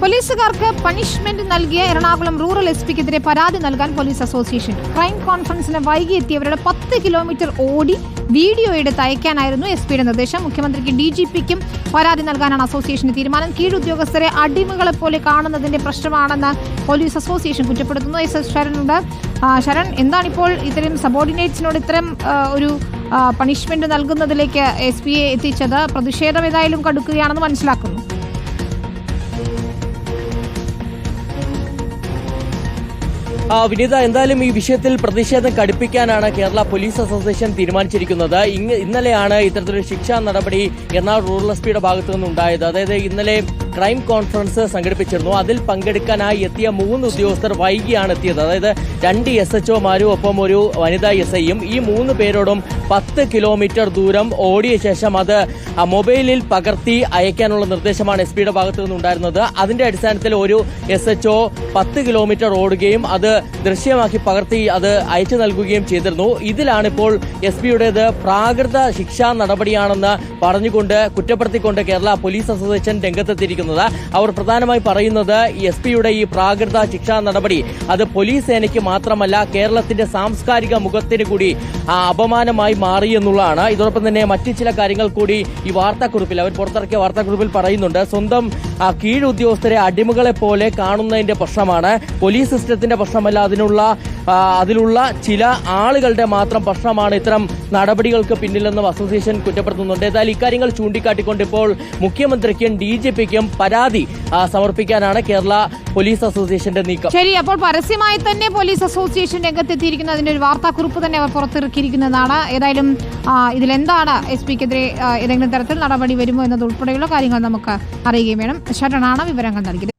പോലീസുകാർക്ക് പണിഷ്മെന്റ് നൽകിയ Ernakulam rural S പിക്കെതിരെ പരാതി നൽകാൻ പോലീസ് അസോസിയേഷൻ. ക്രൈം കോൺഫറൻസിന് വൈകി എത്തിയവരുടെ പത്ത് കിലോമീറ്റർ ഓടി വീഡിയോ എടുത്ത് അയക്കാനായിരുന്നു എസ് പിയുടെ നിർദ്ദേശം. മുഖ്യമന്ത്രിക്ക് ഡി ജി പിക്കും പരാതി നൽകാനാണ് അസോസിയേഷന്റെ തീരുമാനം. കീഴുദ്യോഗസ്ഥരെ അടിമകളെ പോലെ കാണുന്നതിന്റെ പ്രശ്നമാണെന്ന് പോലീസ് അസോസിയേഷൻ കുറ്റപ്പെടുത്തുന്നു. എസ് എസ് ശരൺ ശരൺ എന്താണിപ്പോൾ ഇത്തരം സബോർഡിനേറ്റ്സിനോട് ഇത്തരം ഒരു പണിഷ്മെന്റ് നൽകുന്നതിലേക്ക് എസ് പിയെ എത്തിച്ചത്? പ്രതിഷേധം ഏതായാലും കടുക്കുകയാണെന്ന് മനസ്സിലാക്കുന്നു. വിനീത എന്തായാലും ഈ വിഷയത്തിൽ പ്രതിഷേധം കടുപ്പിക്കാനാണ് കേരള പോലീസ് അസോസിയേഷൻ തീരുമാനിച്ചിരിക്കുന്നത്. ഇന്നലെയാണ് ഇത്തരത്തിലൊരു ശിക്ഷാ നടപടി എറണാകുളം റൂറൽ എസ് പിയുടെ ഭാഗത്തു നിന്നുണ്ടായത് അതായത് ഇന്നലെ ക്രൈം കോൺഫറൻസ് സംഘടിപ്പിച്ചിരുന്നു. അതിൽ പങ്കെടുക്കാനായി എത്തിയ മൂന്ന് ഉദ്യോഗസ്ഥർ വൈകിയാണ് എത്തിയത്. അതായത് രണ്ട് എസ് എച്ച് ഒമാരും ഒപ്പം ഒരു വനിതാ എസ് ഐയും ഈ മൂന്ന് പേരോടും പത്ത് കിലോമീറ്റർ ദൂരം ഓടിയ ശേഷം അത് മൊബൈലിൽ പകർത്തി അയക്കാനുള്ള നിർദ്ദേശമാണ് എസ് പിയുടെ ഭാഗത്തു നിന്നുണ്ടായിരുന്നത്. അതിന്റെ അടിസ്ഥാനത്തിൽ ഒരു എസ് എച്ച് ഒ പത്ത് കിലോമീറ്റർ ഓടുകയും അത് ദൃശ്യമാക്കി പകർത്തി അത് അയച്ചു നൽകുകയും ചെയ്തിരുന്നു. ഇതിലാണ് ഇപ്പോൾ എസ് പിയുടേത് പ്രാകൃത ശിക്ഷാ നടപടിയാണെന്ന് പറഞ്ഞുകൊണ്ട് കുറ്റപ്പെടുത്തിക്കൊണ്ട് കേരള പോലീസ് അസോസിയേഷൻ രംഗത്തെത്തിയിരിക്കുന്നത് അവർ പ്രധാനമായി പറയുന്നത് എസ് പിയുടെ ഈ പ്രാകൃത ശിക്ഷാ നടപടി അത് പോലീസ് സേനയ്ക്ക് മാത്രമല്ല കേരളത്തിന്റെ സാംസ്കാരിക മുഖത്തിന് കൂടി അപമാനമായി മാറി എന്നുള്ളതാണ്. ഇതോടൊപ്പം തന്നെ മറ്റു ചില കാര്യങ്ങൾ കൂടി ഈ വാർത്താക്കുറിപ്പിൽ അവർ പുറത്തിറക്കിയ വാർത്താക്കുറിപ്പിൽ പറയുന്നുണ്ട്. സ്വന്തം കീഴുദ്യോഗസ്ഥരെ അടിമകളെ പോലെ കാണുന്നതിന്റെ പ്രശ്നമാണ്. പോലീസ് സിസ്റ്റത്തിന്റെ പ്രശ്നമല്ല അതിനുള്ള അതിലുള്ള ചില ആളുകളുടെ മാത്രം പ്രശ്നമാണ് ഇത്തരം നടപടികൾക്ക് പിന്നിലെന്നും അസോസിയേഷൻ കുറ്റപ്പെടുത്തുന്നുണ്ട്. ഏതായാലും ഇക്കാര്യങ്ങൾ ചൂണ്ടിക്കാട്ടിക്കൊണ്ട് ഇപ്പോൾ മുഖ്യമന്ത്രിക്കും ഡി ജി പിക്കും പരാതി സമർപ്പിക്കാനാണ് കേരള പോലീസ് അസോസിയേഷന്റെ നീക്കം. ശരി അപ്പോൾ പരസ്യമായി തന്നെ പോലീസ് അസോസിയേഷൻ രംഗത്തെത്തിയിരിക്കുന്നത് അതിന്റെ ഒരു വാർത്താക്കുറിപ്പ് തന്നെ അവർ പുറത്തിറക്കിയിരിക്കുന്നതാണ്. ഏതായാലും ഇതിലെന്താണ് എസ് പിക്കെതിരെ ഏതെങ്കിലും തരത്തിൽ നടപടി വരുമോ എന്നത് ഉൾപ്പെടെയുള്ള കാര്യങ്ങൾ നമുക്ക് അറിയുകയും വേണം. ശരണാണ് വിവരങ്ങൾ നൽകിയത്.